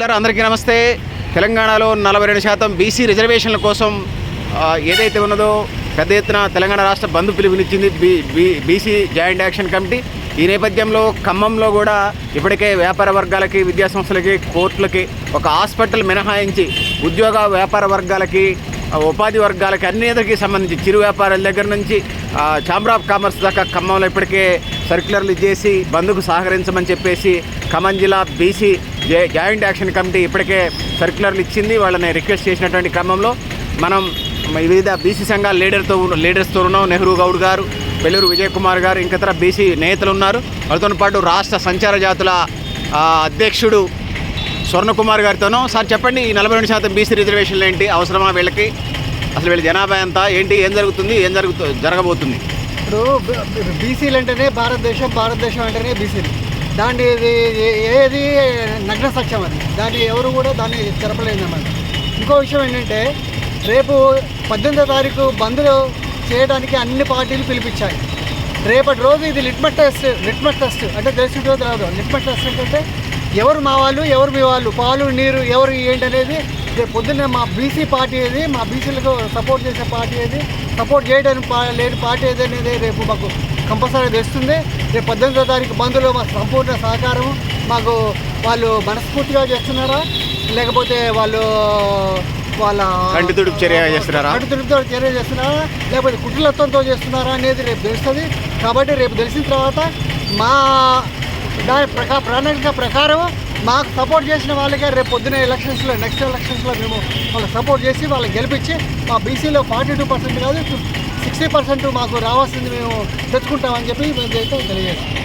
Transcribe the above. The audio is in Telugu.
మిత్రులారా, అందరికీ నమస్తే. తెలంగాణలో నలభై రెండు శాతం బీసీ రిజర్వేషన్ల కోసం ఏదైతే ఉన్నదో పెద్ద ఎత్తున తెలంగాణ రాష్ట్ర బంధు పిలుపునిచ్చింది B B BC joint action committee ఈ నేపథ్యంలో ఖమ్మంలో కూడా ఇప్పటికే వ్యాపార వర్గాలకి విద్యాసంస్థలకి కోర్టులకి ఒక హాస్పిటల్ మినహాయించి ఉద్యోగ వ్యాపార వర్గాలకి ఉపాధి వర్గాలకి అన్నిటికీ సంబంధించి చిరు వ్యాపారాల దగ్గర నుంచి ఛాంబర్ ఆఫ్ కామర్స్ దాకా ఖమ్మంలో ఇప్పటికే సర్క్యులర్లు ఇచ్చేసి బంధుకు సహకరించమని చెప్పేసి ఖమ్మం జిల్లా బీసీ జా- జాయింట్ యాక్షన్ కమిటీ ఇప్పటికే సర్క్యులర్లు ఇచ్చింది. వాళ్ళని రిక్వెస్ట్ చేసినటువంటి క్రమంలో మనం వివిధ బీసీ సంఘాల లీడర్తో లీడర్స్తో ఉన్నాం. నెహ్రూ గౌడ్ గారు పెళ్ళూరు విజయ్ కుమార్ గారు ఇంకతర బీసీ నేతలు ఉన్నారు. వాళ్ళతో పాటు రాష్ట్ర సంచార జాతుల అధ్యక్షుడు స్వర్ణకుమార్ గారితోనూ. సార్ చెప్పండి ఈ నలభై రెండు శాతం బీసీ రిజర్వేషన్లు ఏంటి? అవసరమా వీళ్ళకి? అసలు వీళ్ళ జనాభా ఎంత? ఏంటి? ఏం జరుగుతుంది? ఏం జరుగుతు జరగబోతుంది? ఇప్పుడు బీసీలు అంటేనే భారతదేశం భారతదేశం అంటేనే బీసీలు. దాన్ని ఏది నగ్న సత్యం అది. దాన్ని ఎవరు కూడా దాన్ని జరపలేదన్నమాట ఇంకో విషయం ఏంటంటే రేపు పద్దెనిమిదో తారీఖు బంద్లు చేయడానికి అన్ని పార్టీలు పిలిపించాయి. రేపటి రోజు ఇది లిట్మట్ టెస్ట్ లిట్మట్ టెస్ట్ అంటే తెలిసిందో రాదు. లిట్మట్ టెస్ట్ ఏంటంటే ఎవరు మా వాళ్ళు ఎవరు మీ వాళ్ళు పాలు నీరు ఎవరు ఏంటి అనేది రేపు పొద్దున్న మా బీసీ పార్టీ ఏది మా బీసీలకు సపోర్ట్ చేసే పార్టీ ఏది సపోర్ట్ చేయడానికి పా- లేని పార్టీ ఏది అనేది రేపు మాకు కంపల్సరీ తెస్తుంది. రేపు పద్దెనిమిదో తారీఖు బంధులో మా సంపూర్ణ సహకారం మాకు వాళ్ళు మనస్ఫూర్తిగా చేస్తున్నారా? లేకపోతే వాళ్ళు వాళ్ళ కంటి తుడుపు చర్య చేస్తున్నారా? కంటి తుడుపుతో చర్య చేస్తున్నారా? లేకపోతే కుటుంబత్వంతో చేస్తున్నారా అనేది రేపు తెలుస్తుంది. కాబట్టి రేపు తెలిసిన తర్వాత మా దాని ప్రకా ప్రణాళిక ప్రకారం మాకు సపోర్ట్ చేసిన వాళ్ళకే రేపు పొద్దున ఎలక్షన్స్లో నెక్స్ట్ ఎలక్షన్స్లో మేము వాళ్ళకి సపోర్ట్ చేసి వాళ్ళకి గెలిపించి మా బీసీలో ఫార్టీ టూ పర్సెంట్ కాదు సిక్స్టీ పర్సెంట్ మాకు రావాల్సింది మేము తెచ్చుకుంటామని చెప్పి మేము అయితే తెలియజేస్తాం.